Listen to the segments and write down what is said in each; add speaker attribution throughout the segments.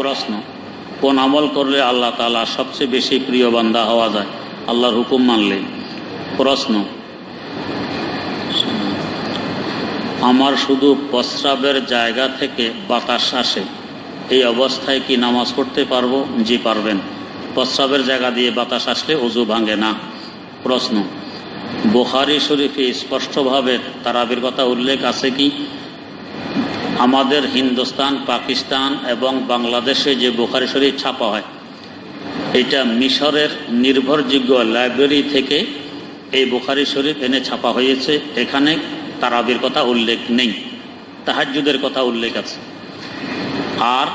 Speaker 1: প্রশ্ন, কোন আমল করলে আল্লাহ তালা সবচেয়ে বেশি প্রিয় বান্দা হওয়া যায়? আল্লাহর হুকুম মানলে প্রশ্ন, আমার শুধু প্রস্রাবের জায়গা থেকে বাতাস আসে, এই অবস্থায় কি নামাজ পড়তে পারব? জি, পারবেন। প্রস্রাবের জায়গা দিয়ে বাতাস আসলে অজু ভাঙে না। প্রশ্ন, বোখারি শরীফে স্পষ্টভাবে তারাবির কথা উল্লেখ আছে কি? আমাদের হিন্দুস্তান, পাকিস্তান এবং বাংলাদেশে যে বোখারি শরীফ ছাপা হয়, এটা মিশরের নির্ভরযোগ্য লাইব্রেরি থেকে এই বোখারি শরীফ এনে ছাপা হয়েছে। এখানে তারাবির কথা উল্লেখ নেই তাহাজুদের কথা উল্লেখ আছে। আর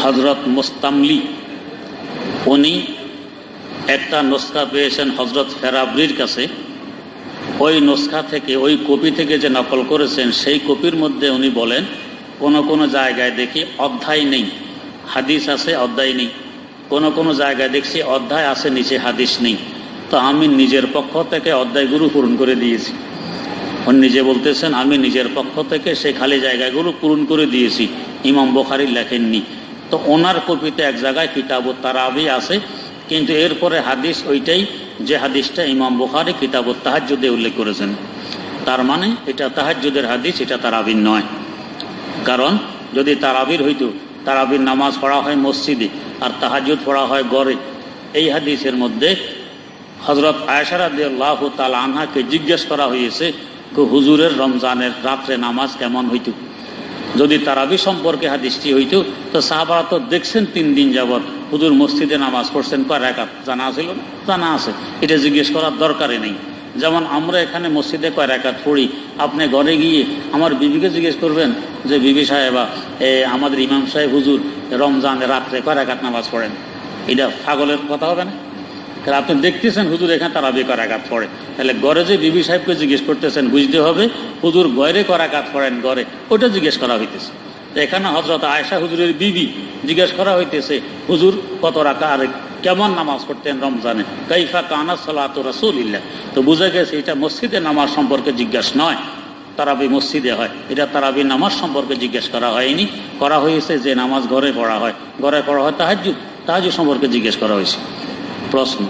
Speaker 1: হজরত মোস্তামলি, উনি একটা নস্কা পেয়েছেন হজরত ফেরাবরির কাছে। ওই নস্কা থেকে, ওই কপি থেকে যে নকল করেছেন, সেই কপির মধ্যে উনি বলেন, কোনো কোনো জায়গায় দেখি অধ্যায় নেই, হাদিস আছে, অধ্যায় নেই। কোনো কোনো জায়গায় দেখছি অধ্যায় আছে, নিচে হাদিস নেই। তো আমি নিজের পক্ষ থেকে অধ্যায়গুলো পূরণ করে দিয়েছি। উনি নিজে বলতেছেন, আমি নিজের পক্ষ থেকে সেই খালি জায়গাগুলো পূরণ করে দিয়েছি, ইমাম বোখারি লেখেননি। তো ওনার কপিতে এক জায়গায় কিতাব তারাবি আছে, কিন্তু এরপরে হাদিস ওইটাই যে হাদিসটা ইমাম বুখারি কিতাব তাহাজুদে উল্লেখ করেছেন। তার মানে এটা তাহাজুদের হাদিস, এটা তারাবির নয়। কারণ যদি তারাবির হইতো, তারাবির নামাজ পড়া হয় মসজিদে আর তাহাজুদ পড়া হয় গড়ে এই হাদিসের মধ্যে হজরত আয়সারাদ্লাহ তাল আনহাকে জিজ্ঞেস করা হয়েছে হুজুরের রমজানের রাত্রে নামাজ কেমন হইত? যদি তারাবি সম্পর্কে হাদিসটি হইত, তো সাহাবারা তো দেখছেন তিন দিন যাবৎ। হুজুর মসজিদে নামাজ পড়ছেন কয় রেখাত জানা ছিল জানা আছে। এটা জিজ্ঞেস করার দরকারই নেই। যেমন আমরা এখানে মসজিদে কয় রেখাত পড়ি, আপনি ঘরে গিয়ে আমার বিবিকে জিজ্ঞেস করবেন যে, বিবি সাহেবা আমাদের ইমাম সাহেব হুজুর রমজানে রাত্রে কয় রেখাত নামাজ পড়েন? এটা পাগলের কথা হবে না? তাহলে আপনি দেখতেছেন হুজুর এখানে তারা বেকার আঘাত পড়ে। তাহলে গড়ে যে বিবি সাহেবকে জিজ্ঞেস করতেছেন, বুঝতে হবে হুজুর গড়ে কর আঘাত পড়েন গড়ে ওটা জিজ্ঞেস করা হইতেছে। এখানে হজরত আয়সা হুজুরের বিবি জিজ্ঞেস করা হইতেছে, হুজুর, কত রাখা আর কেমন নামাজ পড়তেন রমজানে? কাইফা কানা সালাত রসুল ইল্লা তো বুঝে গেছে এটা মসজিদে নামাজ সম্পর্কে জিজ্ঞাসা নয়, তারাবি মসজিদে হয়। এটা তারাবি নামাজ সম্পর্কে জিজ্ঞেস করা হয়নি। করা হয়েছে যে নামাজ ঘরে পড়া হয়। ঘরে পড়া হয় তাহাজু তাহাজু সম্পর্কে জিজ্ঞেস করা হয়েছে। প্রশ্ন,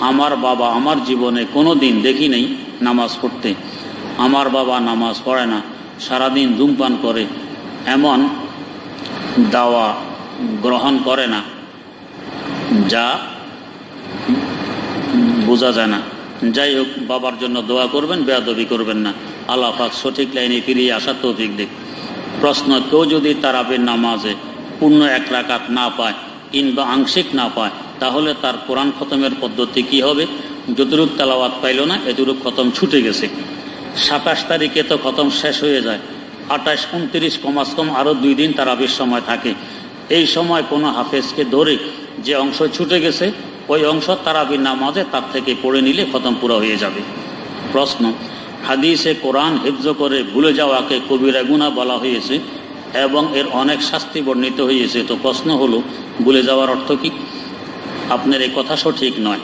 Speaker 1: আমার বাবা আমার জীবনে কোনো দিন দেখি নেই নামাজ পড়তে। আমার বাবা নামাজ পড়ে না। সারাদিন ধূমপান করে। এমন দাওয়া গ্রহণ করে না যা বোঝা যায় না। যাই হোক, বাবার জন্য দোয়া করবেন, বেয়াদবি করবেন না। আল্লাহ পাক সঠিক লাইনে ফিরিয়ে আসা তৌফিক দেখ প্রশ্ন, কেউ যদি তারাবের নামাজে পূর্ণ এক রাকাত না পায় কিংবা আংশিক না পায়, তাহলে তার কোরআন খতমের পদ্ধতি কি হবে? যতটুক তালাওয়াত পাইল না, এতটুক খতম ছুটে গেছে। সাতাশ তারিখে তো খতম শেষ হয়ে যায়। আঠাশ, উনত্রিশ কমাস কম আরও দুই দিন তারাবির সময় থাকে। এই সময় কোনো হাফেজকে ধরে যে অংশ ছুটে গেছে, ওই অংশ তারাবির নামাজে তার থেকে পড়ে নিলে খতম পুরো হয়ে যাবে। প্রশ্ন, হাদিসে কোরআন হিফজ করে ভুলে যাওয়াকে কবিরা গুণা বলা হয়েছে এবং এর অনেক শাস্তি বর্ণিত হয়েছে? তো প্রশ্ন হলো, ভুলে যাওয়ার অর্থ কি? আপনার এই কথা সঠিক নয়।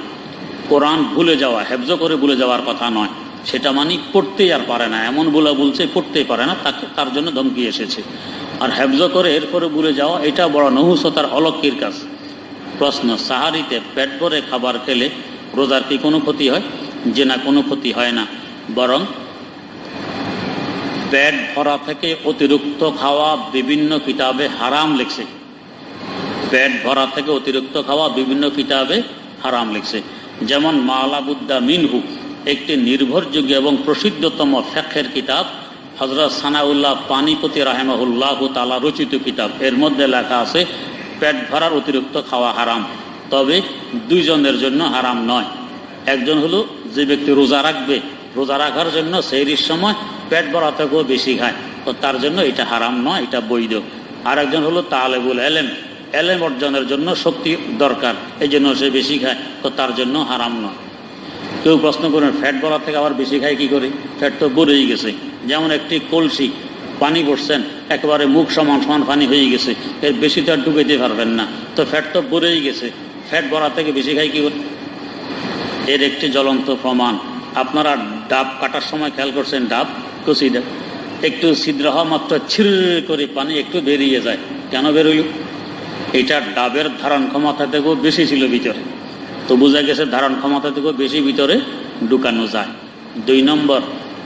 Speaker 1: কোরআন ভুলে যাওয়া, হেফজ করে ভুলে যাওয়ার কথা নয়। সেটা মানে পড়তেই আর পারে না। এমন বলে বলছে, পড়তেই পারে না, তাকে তার জন্য ধমকি এসেছে। আর হেফজ করে এরপরে ভুলে যাওয়া, এটা বড় নহুসতার অলক্ষীর কাজ। প্রশ্ন, সাহারিতে পেট ভরে খাবার খেলে রোজার কি কোনো ক্ষতি হয়? যে না, কোনো ক্ষতি হয় না। বরং পেট ভরা থেকে অতিরিক্ত খাওয়া বিভিন্ন কিতাবে হারাম লিখছে। পেট ভরা থেকে অতিরিক্ত খাওয়া বিভিন্ন কিতাবে হারাম লিখছে। যেমন মালাবুদ্দা মিনহু একটি নির্ভরযোগ্য এবং প্রসিদ্ধতম ফেকের কিতাব হজরত সানাউল্লাহ পানিপতি রাহেমাহুল্লাহ তালা রচিত কিতাব। এর মধ্যে লেখা আছে, পেট ভরার অতিরিক্ত খাওয়া হারাম, তবে দুইজনের জন্য হারাম নয়। একজন হলো, যে ব্যক্তি রোজা রাখবে, রোজা রাখার জন্য সেইরির সময় পেট ভরা থেকেও বেশি খায়, তো তার জন্য এটা হারাম নয়, এটা বৈধ। আর একজন হলো, তালেবুল এলেম এলেম অর্জনের জন্য শক্তি দরকার এই জন্য সে বেশি খায়, তো তার জন্য হারাম নয়। কেউ প্রশ্ন করেন, ফ্যাট বলার থেকে আবার বেশি খায় কি করে? ফ্যাট তো বেড়েই গেছে। যেমন একটি কলসি, পানি পড়ছেন একেবারে মুখ সমান সমান পানি হয়ে গেছে। এর বেশি তো আর ঢুকাইতে পারবেন না। তো ফ্যাট তো বেড়েই গেছে। ফ্যাট বলার থেকে বেশি খায় কি করে? এর একটি জ্বলন্ত প্রমাণ। আপনারা ডাব কাটার সময় খেয়াল করছেন, ডাব, কচি ডাব? একটু ছিদ্র হওয়া মাত্র ছির করে পানি একটু বেরিয়ে যায়। কেন বেরোইল এটা ডাবের ধারণ ক্ষমতা থেকেও বেশি ছিল ভিতরে। তো বোঝা গেছে ধারণ ক্ষমতা থেকেও বেশি ভিতরে ঢুকানো যায়। দুই নম্বর,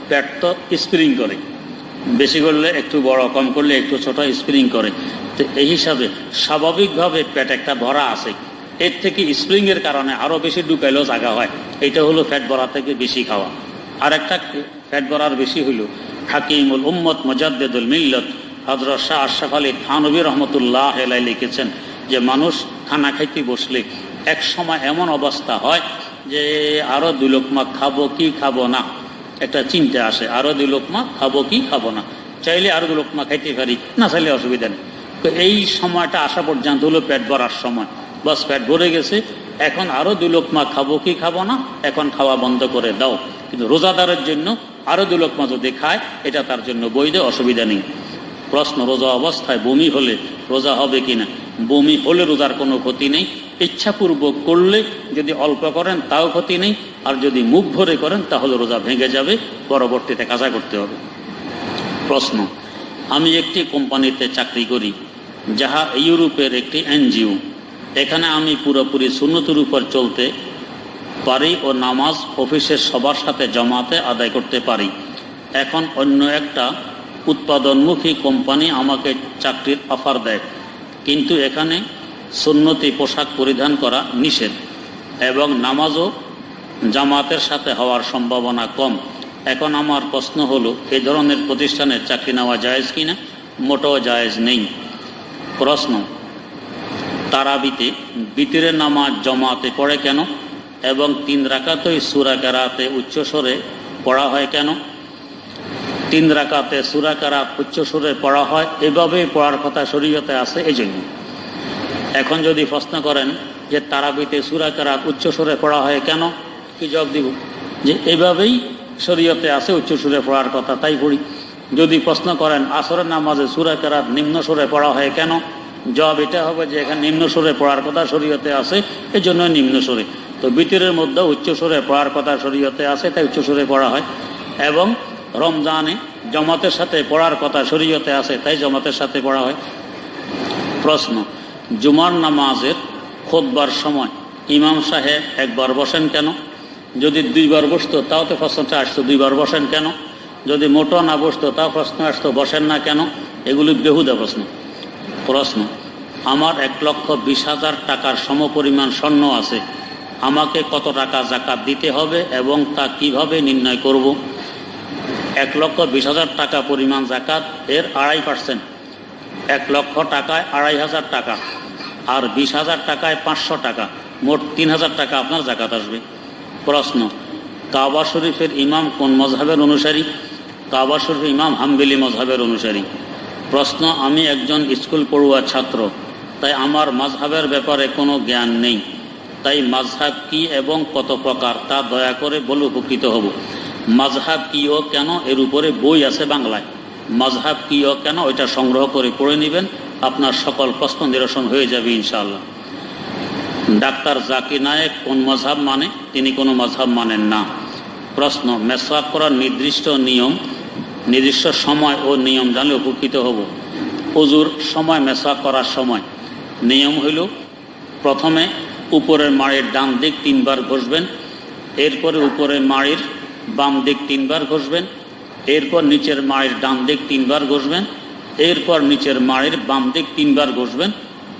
Speaker 1: পেট তো স্প্রিং করে। বেশি করলে একটু বড়, কম করলে একটু ছোট স্প্রিং করে। তো এই হিসাবে স্বাভাবিকভাবে পেট একটা ভরা আছে। এর থেকে স্প্রিং এর কারণে আরও বেশি ঢুকাইলেও জায়গা হয়। এটা হলো ফ্যাট ভরা থেকে বেশি খাওয়া। আর একটা ফ্যাট ভরার বেশি হইল হাকিমুল উম্মত মজাদ্দেদুল মিল্লত। হজরত শাহ আশরাফ আলী থানবী রহমতুল্লাহ এলাই লিখেছেন যে, মানুষ খানা খাইতে বসলে এক সময় এমন অবস্থা হয় যে আরও দুই লোকমা খাব কি খাব না। একটা চিন্তা আসে, আরও দুই লোকমা খাব কি খাব না। চাইলে আরও দু লোকমা খাইতে পারি, না চাইলে অসুবিধা নেই। তো এই সময়টা আসা পর্যন্ত হলো পেট ভরার সময়। বাস পেট ভরে গেছে, এখন আরও দুই লোকমা খাব কি খাব না, এখন খাওয়া বন্ধ করে দাও। কিন্তু রোজাদারের জন্য আরও দু লোকমা যদি খায়, এটা তার জন্য বৈধ, অসুবিধা নেই। প্রশ্ন, রোজা অবস্থায় বমি হলে রোজা হবে কিনা? বমি হলে রোজার কোনো ক্ষতি নেই। ইচ্ছাপূর্বক করলে যদি অল্প করেন, তাও ক্ষতি নেই। আর যদি মুখ ভরে করেন, তাহলে রোজা ভেঙে যাবে। পরবর্তীতে কাজা করতে হবে। প্রশ্ন, আমি একটি কোম্পানিতে চাকরি করি, যাহা ইউরোপের একটি এনজিও। এখানে আমি পুরোপুরি শূন্যতির উপর চলতে পারি ও নামাজ অফিসের সবার সাথে জমাতে আদায় করতে পারি। এখন অন্য একটা উৎপাদনমুখী কোম্পানি আমাকে চাকরির অফার দেয়। কিন্তু এখানে সুন্নতি পোশাক পরিধান করা নিষেধ এবং নামাজও জামাতের সাথে হওয়ার সম্ভাবনা কম। এখন আমার প্রশ্ন হলো, এই ধরনের প্রতিষ্ঠানের চাকরি নেওয়া জায়েজ কিনা? মোটেও জায়েজ নেই। প্রশ্ন, তারাবিতে বিতিরে নামাজ জমাতে পড়ে কেন? এবং তিন রাকাতই সুরাকারাতে উচ্চস্বরে পড়া হয় কেন? তিন রাকাতে সুরা কেরাত উচ্চস্বরে পড়া হয়, এভাবেই পড়ার কথা শরীয়তে আছে এই জন্য এখন যদি প্রশ্ন করেন যে তারাবিতে সুরা কেরাত উচ্চস্বরে পড়া হয় কেন, কি জবাব দিব? যে এভাবেই শরীয়তে আছে উচ্চস্বরে পড়ার কথা, তাই পড়ি। যদি প্রশ্ন করেন আসরের নামাজে সুরা কেরাত নিম্ন সুরে পড়া হয় কেন, জবাব এটা হবে যে এখানে নিম্ন সুরে পড়ার কথা শরীয়তে আছে এই জন্য নিম্ন সুরে। তো বিতিরের মধ্যে উচ্চ সুরে পড়ার কথা শরীয়তে আছে, তাই উচ্চ সুরে পড়া হয়। এবং রমজানে জমাতের সাথে পড়ার কথা শরীয়তে আছে, তাই জমাতের সাথে পড়া হয়। প্রশ্ন জুমার নামাজের খোদবার সময় ইমাম সাহেব একবার বসেন কেন? যদি দুইবার বসতো, তাও তো প্রশ্নটা আসতো, দুইবার বসেন কেন? যদি মোটো না বসতো, তাও প্রশ্ন আসতো, বসেন না কেন? এগুলি বেহুদা প্রশ্ন প্রশ্ন। আমার এক লক্ষ বিশ হাজার টাকার সমপরিমাণ স্বর্ণ আছে। আমাকে কত টাকা জাকাত দিতে হবে এবং তা কীভাবে নির্ণয় করব? এক লক্ষ বিশ হাজার টাকা পরিমাণ জাকাত এর আড়াই পার্সেন্ট এক লক্ষ টাকায় আড়াই হাজার টাকা আর বিশ হাজার টাকায় পাঁচশো টাকা। মোট তিন হাজার টাকা আপনার জাকাত আসবে। প্রশ্ন, কাবা শরীফের ইমাম কোন মজহাবের অনুসারী? কাবা শরীফ ইমাম হাম্বেলি মজহাবের অনুসারী। প্রশ্ন, আমি একজন স্কুল পড়ুয়া ছাত্র, তাই আমার মাঝহাবের ব্যাপারে কোনো জ্ঞান নেই। তাই মাঝহাব কি এবং কত প্রকার তা দয়া করে বলে উপকৃত হব। মাঝহাব কি ও কেন এর উপরে বই আছে বাংলায়? মাঝহাব কি ও কেন, ওইটা সংগ্রহ করে পড়ে নেবেন। আপনার সকল প্রশ্ন নিরসন হয়ে যাবে ইনশাআল্লাহ। ডাক্তার জাকির নায়েক কোন মজহাব মানে? তিনি কোনো মজহাব মানেন না। প্রশ্ন, মেসওয়াক করার নির্দিষ্ট নিয়ম, নির্দিষ্ট সময় ও নিয়ম জানলে উপকৃত হব। অজুর সময় মেসওয়াক করার সময়। নিয়ম হইল, প্রথমে উপরের মাড়ির ডান দিক তিনবার ঘষবেন, এরপরে উপরের মাড়ির বাম দিক তিনবার ঘষবেন এরপর নিচের মায়ের ডান দিক তিনবার ঘষবেন, এরপর নিচের মাড়ির বাম দিক তিনবার ঘষবেন,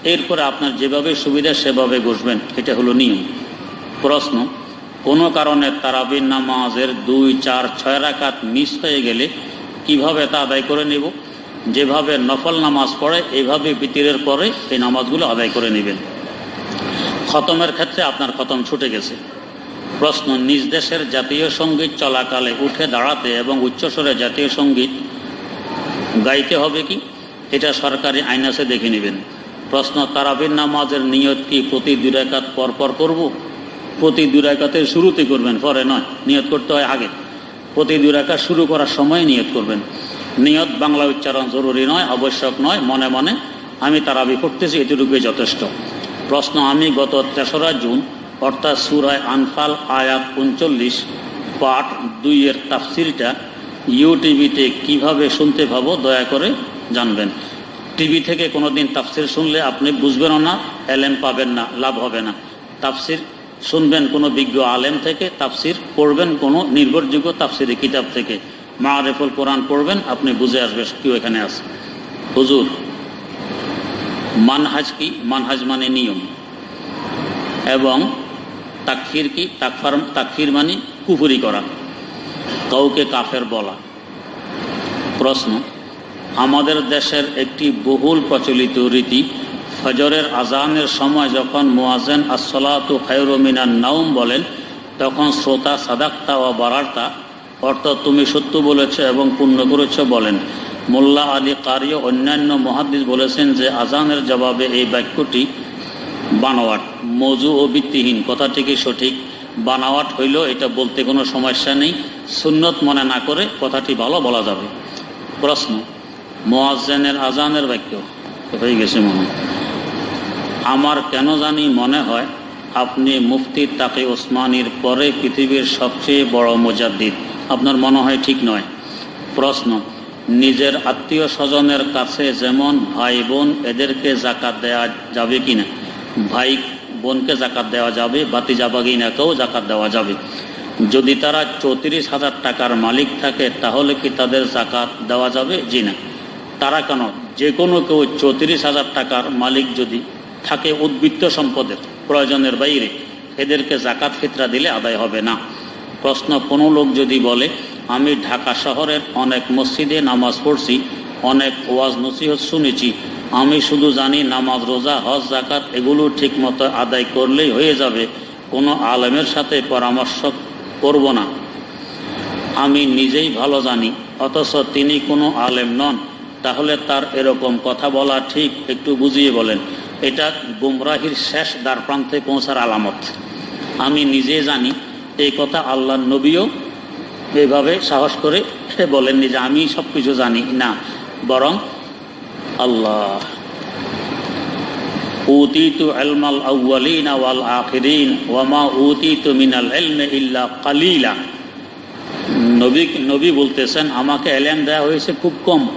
Speaker 1: এরপরে আপনার যেভাবে সুবিধা সেভাবে ঘষবেন, এটা হলো নিয়ম। প্রশ্ন, কোনো কারণে তারাবির নামাজের দুই, চার, ছয় রাকাত মিস হয়ে গেলে কীভাবে তা আদায় করে নেব? যেভাবে নফল নামাজ পড়ে, এভাবে বিতিরের পরে এই নামাজগুলো আদায় করে নেবেন। খতমের ক্ষেত্রে আপনার খতম ছুটে গেছে। প্রশ্ন, নিজ দেশের জাতীয় সংগীত চলাকালে উঠে দাঁড়াতে এবং উচ্চস্বরে জাতীয় সংগীত গাইতে হবে কি? এটা সরকারি আইন আছে দেখে নেবেন। প্রশ্ন, তারাবির নামাজের নিয়ত কি প্রতি দুই রেখাত পর পর করব? প্রতি দুই রেখাতের শুরুতে করবেন, পরে নয়। নিয়ত করতে হয় আগে। প্রতি রেখা শুরু করার সময় নিয়ত করবেন। নিয়ত বাংলা উচ্চারণ জরুরি নয়, আবশ্যক নয়, মনে মনে আমি তারাবি করতেছি এটুকুই যথেষ্ট। প্রশ্ন, আমি গত তেসরা জুন অর্থাৎ সুরায় আনফাল, আয়াত উনচল্লিশ, পাঠ দুইয়ের তাফসিলটা ইউটিভিতে কীভাবে শুনতে পাবো, দয়া করে জানবেন। টিভি থেকে কোনোদিন তাফসির শুনলে আপনি বুঝবেনও না, এলেম পাবেন না, লাভ হবে না। তাফসির শুনবেন কোনো বিজ্ঞ আলেম থেকে, তাফসির পড়বেন কোনো নির্ভরযোগ্য তাফসিরি কিতাব থেকে। মারেফুল কোরআন পড়বেন, আপনি বুঝে আসবেন কেউ এখানে আছে। হুজুর, মানহাজ কি? মানহাজ মানে নিয়ম। এবং তাকফির কি? তাকফার তাকফির মানে কুফুরি করা। কাউকে কাফের বলা। প্রশ্ন, আমাদের দেশের একটি বহুল প্রচলিত রীতি, ফজরের আজানের সময় যখন মোয়াজেন আসলাতু খায়রমিনার নাউম বলেন, তখন শ্রোতা সাদাক্তা ও বারার্তা অর্থাৎ তুমি সত্য বলেছ এবং পূর্ণ করেছ বলেন। মোল্লা আলী কারি অন্যান্য মহাদিস বলেছেন যে, আজানের জবাবে এই বাক্যটি বানাওয়াট মজু ও ভিত্তিহীন। কথাটি কি সঠিক। বানাওয়াট হইল, এটা বলতে কোনো সমস্যা নেই। সুন্নত মনে না করে কথাটি ভালো বলা যাবে। প্রশ্ন, মোয়াজ্জেনের আজানের বাক্য? হয়ে গেছে মনে। আমার কেন জানি মনে হয়, আপনি মুফতি তাকে ওসমানির পরে পৃথিবীর সবচেয়ে বড় মুজাদ্দিদ। আপনার মনে হয় ঠিক নয়। প্রশ্ন, নিজের আত্মীয় স্বজনের কাছে যেমন ভাই বোন এদেরকে জাকাত দেওয়া যাবে কিনা? ভাই বোনকে জাকাত দেওয়া যাবে বাতি জাবাগিনাকেও জাকাত দেওয়া যাবে। যদি তারা চৌত্রিশ হাজার টাকার মালিক থাকে, তাহলে কি তাদের জাকাত দেওয়া যাবে? জি না। তারা কেন? যে কোনো কেউ চৌত্রিশ হাজার টাকার মালিক যদি থাকে উদ্বৃত্ত সম্পদের প্রয়োজনের বাইরে, এদেরকে জাকাত ফিতরা দিলে আদায় হবে না। প্রশ্ন, কোনো লোক যদি বলে, আমি ঢাকা শহরের অনেক মসজিদে নামাজ পড়ছি, অনেক ওয়াজ নসিহত শুনেছি আমি শুধু জানি নামাজ, রোজা, হজ জাকাত এগুলো ঠিক মতো আদায় করলেই হয়ে যাবে। কোনো আলেমের সাথে পরামর্শ করব না। আমি নিজেই ভালো জানি, অথচ তিনি কোনো আলেম নন। তাহলে তার এরকম কথা বলা ঠিক, একটু বুঝিয়ে বলেন। এটা গুমরাহির শেষ দ্বার প্রান্তে পৌঁছার আলামত। আমি নিজে জানি, এই কথা আল্লাহ নবীও এইভাবে সাহস করে বলেননি যে আমি সব কিছু জানি। না, বরং আল্লাহ। উতিতু আলমাল আউ্বালিন ওয়াল আখিরিন উতিতু মিনাল ইল্লা কালিলা। নবী নবী বলতেছেন, আমাকে এলেম দেওয়া হয়েছে খুব কম।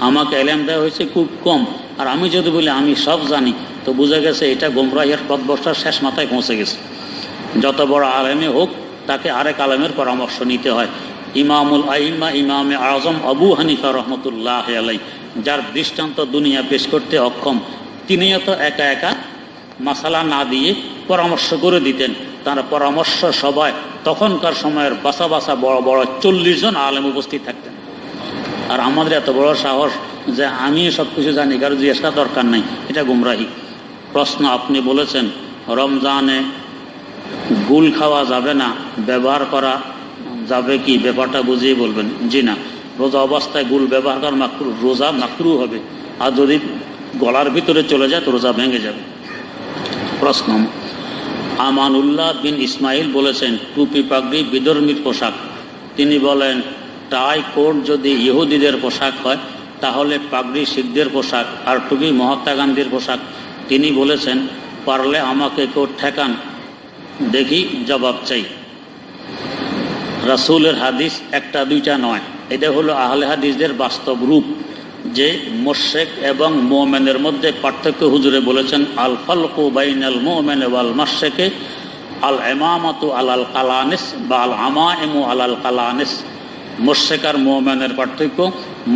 Speaker 1: আমাকে এলেম দেওয়া হয়েছে খুব কম। আর আমি যদি বলি, আমি সব জানি, তো বুঝে গেছে এটা গোমরাহিয়ার পথবর্ষার শেষ মাথায় পৌঁছে গেছে। যত বড় আলেমে হোক, তাকে আরেক আলেমের পরামর্শ নিতে হয়। ইমামুল আইমা ইমামে আজম আবু হানিফা রহমতুল্লাহ আলাই যার দৃষ্টান্ত দুনিয়া পেশ করতে অক্ষম তিনিও তো একা একা মাসালা না দিয়ে পরামর্শ করে দিতেন। তার পরামর্শ সবাই তখনকার সময়ের বাসা বাসা বড় বড় চল্লিশ জন আলেম উপস্থিত থাকতেন। আর আমাদের এত বড় সাহস যে আমি সব কিছু জানি, কারও জিজ্ঞাসা দরকার নাই, এটা গুমরাহি। প্রশ্ন আপনি বলেছেন, রমজানে গুল খাওয়া যাবে না, ব্যবহার করা যাবে কি? ব্যাপারটা বুঝিয়ে বলবেন। জি না। রোজা অবস্থায় গুল ব্যবহার করা মাকরু, রোজা মাকরু হবে। আর যদি গলার ভিতরে চলে যায়, তো রোজা ভেঙে যাবে। প্রশ্ন, আমানুল্লাহ বিন ইসমাইল বলেছেন, টুপি পাগড়ি বিধর্মীর পোশাক। তিনি বলেন, টাই কোট যদি ইহুদিদের পোশাক হয়, তাহলে পাগড়ি শিখদের পোশাক আর টুপি মহাত্মা গান্ধীর পোশাক। তিনি বলেছেন, পারলে আমাকে কেউ ঠেকান, দেখি জবাব চাই। রাসুলের হাদিস একটা, দুইটা নয়। এটা হলো আহলে হাদিসদের বাস্তব রূপ, যে মোশেক এবং মোমেনের মধ্যে পার্থক্য হুজুরে বলেছেন আল ফালকু বাইনাল মোমেন ওয়াল মাসেকে আল এমামাতু আলাল কালানিস বা আল আমা এমু আলাল কালানিস। মোশেক আর মোমেনের পার্থক্য,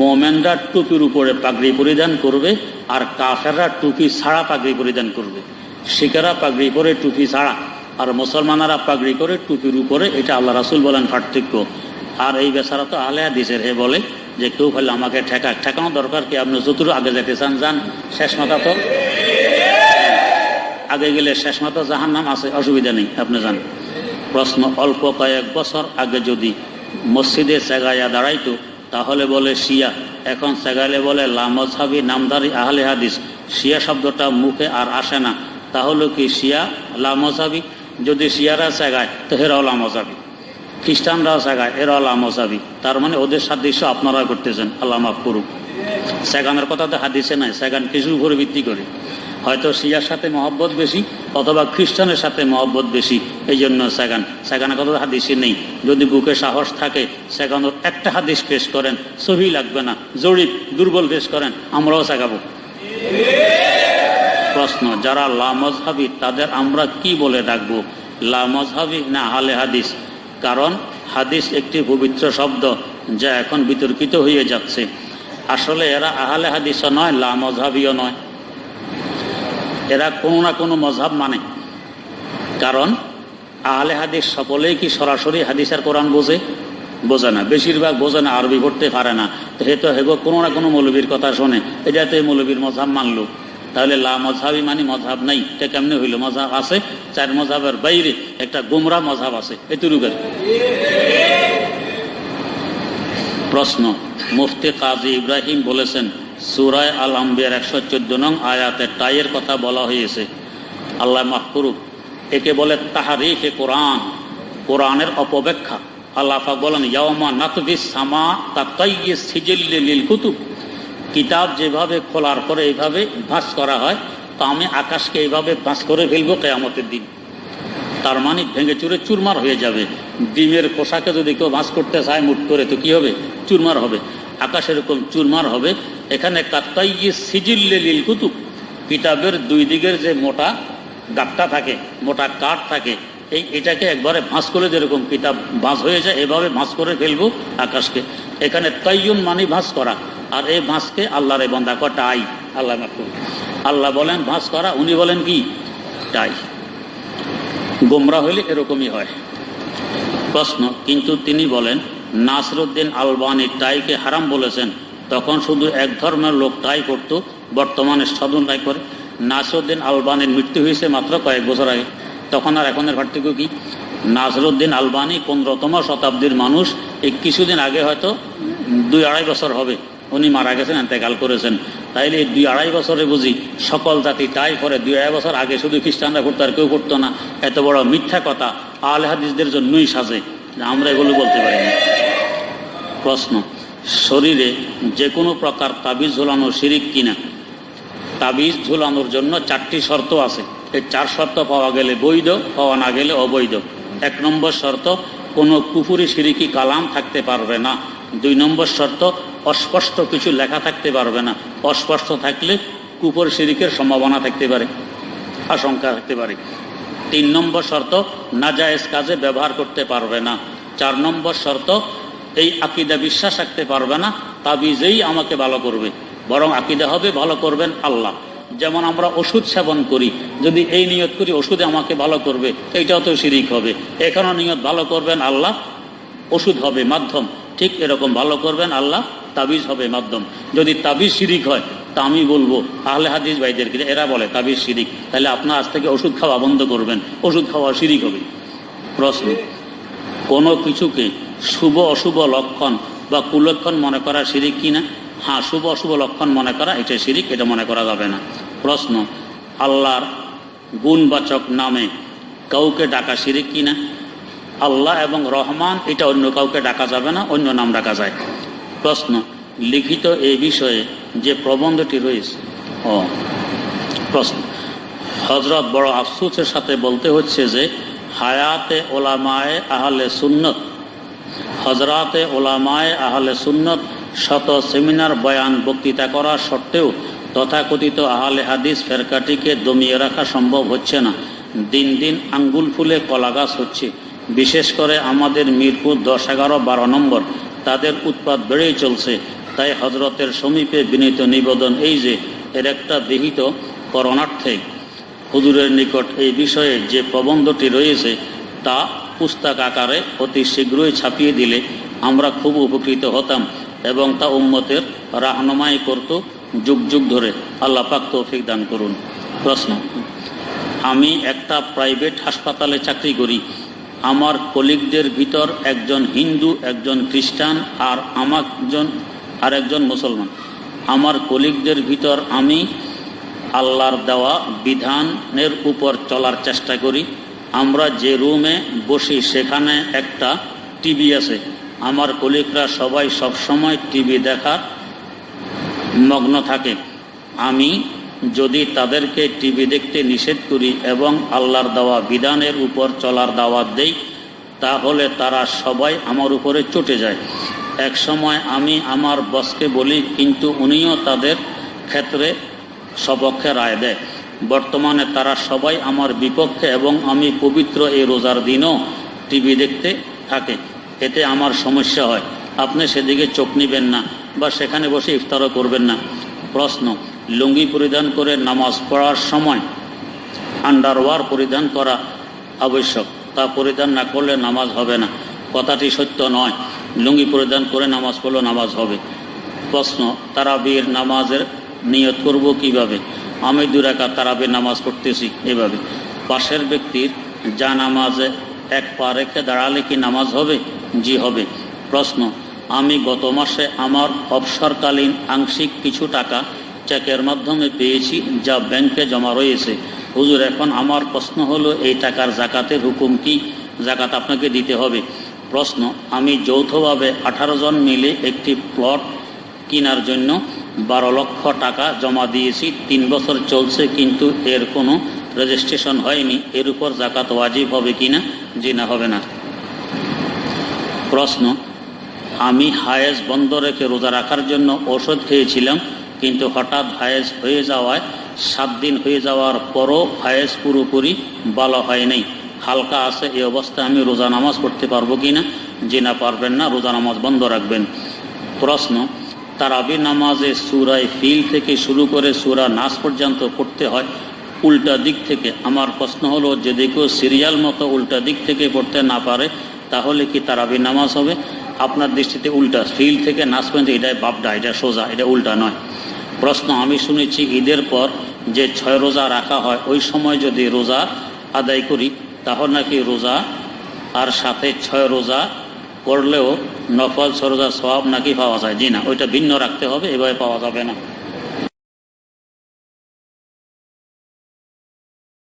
Speaker 1: মোমেনরা টুপির উপরে পাগড়ি পরিধান করবে আর কাফেররা টুপি ছাড়া পাগড়ি পরিধান করবে। শিকারা পাগড়ি পরে টুপি ছাড়া। আর মুসলমানেরা পাগড়ি করে, টুপির উপরে এটা আল্লাহ রাসুল বলেন পার্থক্য। আর এই বেচারা তো আলে হাদিসের হে বলে যে কেউ ফেলে আমাকে ঠেকা, ঠেকানো দরকার কি? আপনি যতটুকু আগে যেতে চান, যান, শেষ মাথা তো। আগে গেলে শেষ মাথা জাহান নাম আছে, অসুবিধা নেই, আপনি যান। প্রশ্ন, অল্প কয়েক বছর আগে যদি মসজিদে চেগাইয়া দাঁড়াইতো, তাহলে বলে শিয়া। এখন চেগাইলে বলে লামসাবি নামদারি আহলে হাদিস। শিয়া শব্দটা মুখে আর আসে না। তাহলে কি শিয়া লামসাবি যদি শিয়ারা চেগায়, তো হেরাও লামসাবি খ্রিস্টানরাও চেগায় এরাও লামসাবি তার মানে ওদের সাদৃশ্য আপনারা করতেছেন, আল্লাহ মাফ করুক। সেগানের কথা তো হাদিসে নাই সেগান কিছুর উপরে ভিত্তি করে। হয়তো শিয়ার সাথে মহব্বত বেশি, অথবা খ্রিস্টানের সাথে মহব্বত বেশি এই জন্য সেখান সেখানে কত হাদিসই নেই। যদি বুকে সাহস থাকে সেখানে একটা হাদিস পেশ করেন, সহি লাগবে না। জরিপ দুর্বল পেশ করেন, আমরাও শেখাবো প্রশ্ন, যারা লামজহাবি তাদের আমরা কি বলে ডাকবো? লামজহাবি না আহলে হাদিস? কারণ হাদিস একটি পবিত্র শব্দ, যা এখন বিতর্কিত হয়ে যাচ্ছে। আসলে এরা আহলে হাদিসও নয় লামজহাবিও নয়। এরা কোনো না কোনো মজহাব মানে। কারণ আহলে হাদিস সকলেই কি সরাসরি হাদিসের কোরআন বোঝে? বোঝে না। বেশিরভাগ বোঝে না, আরবি পড়তে পারে না। তো হেগো কোনো না কোনো মৌলবীর কথা শোনে। এটাতে মৌলবীর মজাব মানলো। তাহলে লা মজাবই মানে মজাব নাই। এটা কেমনে হইল? মজাব আছে, চার মজাবের বাইরে একটা গুমরা মজাব আছে। এটুকুর প্রশ্ন, মুফতি কাজী ইব্রাহিম বলেছেন, সুরায় আল আম্বিয়ার একশো চোদ্দ নং আয়াতে টাইয়ের কথা বলা হয়েছে। আল্লাহ মাফ করুক। একে বলে তাহারিফে কোরআন। কোরআনের অপব্যাখ্যা। আল্লাহ বলেন ইয়াওমা নাতবিস সামা তাতাইয়ে সিজিল্লে লিল কুতুব। কিতাব যেভাবে খোলার পরে এইভাবে ভাঁজ করা হয়, তা আমি আকাশকে এইভাবে ভাঁজ করে ফেলব কেয়ামতের দিন। তার মানে ভেঙে চুরে চুরমার হয়ে যাবে। ডিমের পোশাকে যদি কেউ ভাঁজ করতে চায় মুট করে, তো কি হবে? চুরমার হবে। আকাশ এরকম চুরমার হবে। এখানে কাত্তাইয়ে সিজিল্লে লিল কুতুব। কিতাবের দুই দিকের যে মোটা গাঁটটা থাকে, মোটা কাঠ থাকে, এই এটাকে একবারে ভাঁজ করে যেরকম কিতাব ভাঁজ হয়ে যায়, এভাবে ভাঁজ করে ফেলব আকাশকে। এখানে তৈয়ুন মানে ভাঁজ করা। আর এই ভাঁজকে আল্লাহর এই বন্ধা কটা আই আল্লাহ আল্লাহ বলেন ভাঁজ করা উনি বলেন কি? টাই। গোমরা হইলে এরকমই হয়। প্রশ্ন কিন্তু তিনি বলেন নাসরুদ্দিন আলবানি টাইকে হারাম বলেছেন। তখন শুধু এক ধর্মের লোক টাই করত বর্তমানে সাধন টাই করে। নাসরুদ্দিন আলবানির মৃত্যু হয়েছে মাত্র কয়েক বছর আগে। তখন আর এখনের পার্থক্য কি? নাসরুদ্দিন আলবানি পনেরোতম শতাব্দীর মানুষ। এই কিছুদিন আগে হয়তো দুই আড়াই বছর হবে। উনি মারা গেছেন, এতেকাল করেছেন। তাইলে দুই আড়াই বছরে বুঝি সকল জাতি তাই করে দুই আড়াই বছর আগে শুধু খ্রিস্টানরা করতো আর কেউ করতো না। এত বড় মিথ্যা কথা আলে হাদিসদের জন্যই সাজে। আমরা এগুলো বলতে পারি না। প্রশ্ন, শরীরে যে কোনো প্রকার তাবিজ ঝোলানো শিরিক কিনা? তাবিজ ঝুলানোর জন্য চারটি শর্ত আছে। এই চার শর্ত পাওয়া গেলে বৈধ, পাওয়া না গেলে অবৈধ। এক নম্বর শর্ত, কোনো কুপুরি সিরিকি, কালাম থাকতে পারবে না। দুই নম্বর শর্ত, অস্পষ্ট কিছু লেখা থাকতে পারবে না। অস্পষ্ট থাকলে কুপুর সিরিকের সম্ভাবনা থাকতে পারে, আশঙ্কা থাকতে পারে। তিন নম্বর শর্ত, নাজায়েজ কাজে ব্যবহার করতে পারবে না। চার নম্বর শর্ত, এই আকিদা বিশ্বাস রাখতে পারবে না, তাবিজেই আমাকে ভালো করবে। বরং আকিদা হবে, ভালো করবেন আল্লাহ। যেমন আমরা ওষুধ সেবন করি, যদি এই নিয়ত করি ওষুধে আমাকে ভালো করবে এইটাও তো শিরিক হবে। এখানেও নিয়ত ভালো করবেন আল্লাহ, ওষুধ হবে মাধ্যম। ঠিক এরকম ভালো করবেন আল্লাহ, তাবিজ হবে মাধ্যম। যদি তাবিজ শিরিক হয়, তা আমি বলব, আহলে হাদিস ভাইদেরকে এরা বলে তাবিজ শিরিক। তাহলে আপনার আজ থেকে ওষুধ খাওয়া বন্ধ করবেন, ওষুধ খাওয়া শিরিক হবে। প্রশ্ন, কোনো কিছুকে শুভ অশুভ লক্ষণ বা কুলক্ষণ মনে করা শিরিক কিনা হ্যাঁ শুভ, অশুভ লক্ষণ মনে করা এটা শিরিক, এটা মনে করা যাবে না। প্রশ্ন, আল্লাহর গুণবাচক নামে কাউকে ডাকা শিরিক কিনা? আল্লাহ এবং রহমান, এটা অন্য কাউকে ডাকা যাবে না, অন্য নাম ডাকা যায়। প্রশ্ন, লিখিত এই বিষয়ে যে প্রবন্ধটি রয়েছে, ও, প্রশ্ন হজরত বড় আফসুসের সাথে বলতে হচ্ছে যে, হায়াতে ওলামায়ে আহলে সুন্নত হজরাতে ওলামায়ে আহলে সুন্নত শত সেমিনার বয়ান বক্তৃতা করা সত্ত্বেও তথাকথিত আহলে হাদিস ফেরকাটিকে দমিয়ে রাখা সম্ভব হচ্ছে না। দিন দিন আঙ্গুল ফুলে কলাগাছ হচ্ছে। বিশেষ করে আমাদের মিরপুর দশ এগারো বারো নম্বর। তাদের উৎপাদ বেড়েই চলছে। তাই হজরতের সমীপে বিনীত নিবেদন এই যে, এর একটা বিহিত করণার্থে হুজুরের নিকট এই বিষয়ে যে প্রবন্ধটি রয়েছে, তা পুস্তক আকারে অতি শীঘ্রই ছাপিয়ে দিলে আমরা খুব উপকৃত হতাম। এবং তা উম্মতের রাহনমাই করত যুগ যুগ ধরে। আল্লাহ পাক তৌফিক দান করুন। প্রশ্ন, আমি একটা প্রাইভেট হাসপাতালে চাকরি করি। আমার কলিগদের ভিতর একজন হিন্দু, একজন খ্রিস্টান আর আমাজন আর একজন মুসলমান। আমার কলিগদের ভিতর আমি আল্লাহর দেওয়া বিধানের উপর চলার চেষ্টা করি। আমরা যে রুমে বসি, সেখানে একটা টিভি আছে। আমার কলিকরা সবাই সবসময় টিভি দেখার মগ্ন থাকে আমি যদি তাদেরকে টিভি দেখতে নিষেধ করি এবং আল্লাহর দেওয়া বিধানের উপর চলার দাওয়াত দেই, তাহলে তারা সবাই আমার উপরে চটে যায়। এক সময় আমি আমার বসকে বলি, কিন্তু উনিও তাদের ক্ষেত্রে সপক্ষে রায় দেয়। বর্তমানে তারা সবাই আমার বিপক্ষে এবং আমি পবিত্র এই রোজার দিনও টিভি দেখতে থাকে এতে আমার সমস্যা হয়। আপনি সেদিকে চোখ নিবেন না বা সেখানে বসে ইফতারও করবেন না। প্রশ্ন, লুঙ্গি পরিধান করে নামাজ পড়ার সময় আন্ডারওয়ার পরিধান করা আবশ্যক, তা পরিধান না করলে নামাজ হবে না। কথাটি সত্য নয়, লুঙ্গি পরিধান করে নামাজ পড়লে নামাজ হবে। প্রশ্ন, তারাবির নামাজের নিয়ত করব কীভাবে? আমি দু দুরাকা তারাবির নামাজ পড়তেছি এভাবে। পাশের ব্যক্তির যা নামাজে এক পা রেখে দাঁড়ালে কি নামাজ হবে? জি, হবে। প্রশ্ন, আমি গত মাসে আমার অবসরকালীন আংশিক কিছু টাকা চেকের মাধ্যমে পেয়েছি যা ব্যাংকে জমা রয়েছে। হুজুর, এখন আমার প্রশ্ন হলো, এই টাকার জাকাতের হুকুম কি? জাকাত আপনাকে দিতে হবে। প্রশ্ন, আমি যৌথভাবে আঠারো জন মিলে একটি প্লট কেনার জন্য বারো লক্ষ টাকা জমা দিয়েছি। তিন বছর চলছে, কিন্তু এর কোনো রেজিস্ট্রেশন হয়নি। এর উপর জাকাত ওয়াজিব হবে কিনা জি না হবে না। প্রশ্ন, আমি হায়েজ বন্ধ রেখে রোজা রাখার জন্য ওষুধ খেয়েছিলাম, কিন্তু হঠাৎ হায়েজ হয়ে যাওয়ায় সাত দিন হয়ে যাওয়ার পরও হায়েজ পুরোপুরি ভালো হয় নাই। হালকা আছে এই অবস্থায় আমি রোজা নামাজ পড়তে পারব কি না জি না পারবেন না, রোজা নামাজ বন্ধ রাখবেন। প্রশ্ন, তারাবি নামাজে সুরায় ফিল থেকে শুরু করে সুরা নাচ পর্যন্ত পড়তে হয়, উল্টা দিক থেকে? আমার প্রশ্ন হলো যদি কেউ সিরিয়াল মতো উল্টা দিক থেকে পড়তে না পারে তাহলে কি তারাবি নামাজ হবে? আপনার দৃষ্টিতে উল্টা। ফিল থেকে নাচ পর্যন্ত এটাই বাপডা, এটা সোজা, এটা উল্টা নয়। প্রশ্ন, আমি শুনেছি ঈদের পর যে ছয় রোজা রাখা হয়, ওই সময় যদি রোজা আদায় করি, তাহলে নাকি রোজা আর সাথে ছয় রোজা করলেও নফল রোজা সব নাকি পাওয়া যায়? জি না, ওইটা ভিন্ন রাখতে হবে, এভাবে পাওয়া যাবে না।